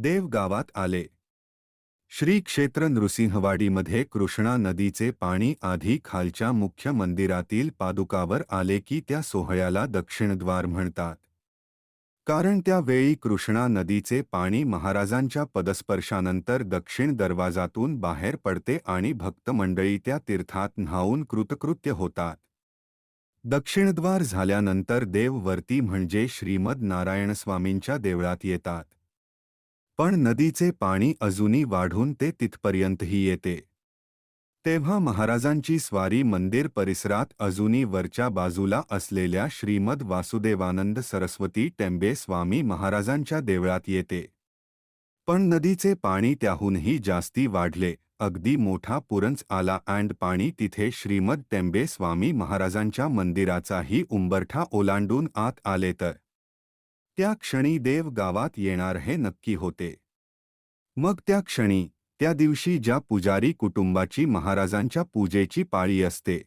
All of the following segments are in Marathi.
देव गावात आले. श्री क्षेत्र नृसिंहवाडीमध्ये कृष्णा नदीचे पाणी आधी खालच्या मुख्य मंदिरातील पादुकावर आले की त्या सोहळ्याला दक्षिणद्वार म्हणतात. कारण त्यावेळी कृष्णा नदीचे पाणी महाराजांच्या पदस्पर्शानंतर दक्षिण दरवाजातून बाहेर पडते आणि भक्त मंडळी त्या तीर्थात न्हावून कृतकृत्य होतात. दक्षिणद्वार झाल्यानंतर देववर्ती म्हणजे श्रीमद नारायणस्वामींच्या देवळात येतात. पण नदीचे पाणी अजूनही वाढून ते तिथपर्यंतही येते. तेव्हा महाराजांची स्वारी मंदिर परिसरात अजूनही वरच्या बाजूला असलेल्या श्रीमद वासुदेवानंद सरस्वती टेंबे स्वामी महाराजांच्या देवळात येते. पण नदीचे पाणी त्याहूनही जास्ती वाढले अगदी मोठा पुरंच आला अँड पाणी तिथे श्रीमद टेंबे स्वामी महाराजांच्या मंदिराचाही उंबरठा ओलांडून आत आले तर त्या क्षणी देव गावात येणार हे नक्की होते. मग त्या क्षणी त्या दिवशी ज्या पुजारी कुटुंबाची महाराजांच्या पूजेची पाळी असते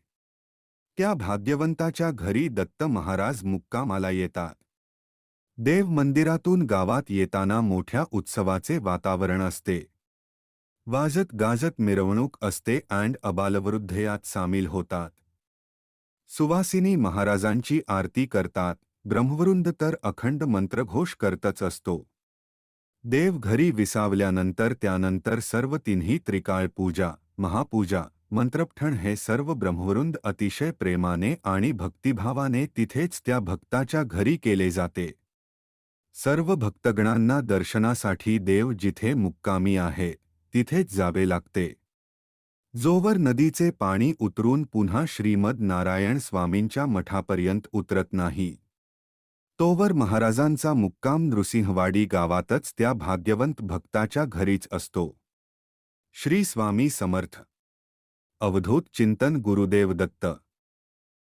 त्या भाग्यवंताच्या घरी दत्त महाराज मुक्कामाला येतात. देव मंदिरातून गावात येताना मोठ्या उत्सवाचे वातावरण असते. वाजत गाजत मिरवणूक असते अँड अबालवृद्ध यात सामील होतात. सुवासिनी महाराजांची आरती करतात. ब्रह्मवृंद तर अखंड मंत्रघोष करतच असतो. देव घरी विसावल्यानंतर त्यानंतर सर्व तिन्ही त्रिकाळ पूजा महापूजा मंत्रपठण हे सर्व ब्रह्मवृंद अतिशय प्रेमाने आणि भक्तिभावाने तिथेच त्या भक्ताच्या घरी केले जाते. सर्व भक्तगणांना दर्शनासाठी देव जिथे मुक्कामी आहे तिथेच जावे लागते. जोवर नदीचे पाणी उतरून पुन्हा श्रीमद नारायण स्वामींच्या मठापर्यंत उतरत नाही. तोवर महाराजांचा मुक्काम नृसिंहवाडी गावातच त्या भाग्यवंत भक्ताच्या घरीच असतो. श्री स्वामी समर्थ. अवधूत चिंतन गुरुदेव दत्त.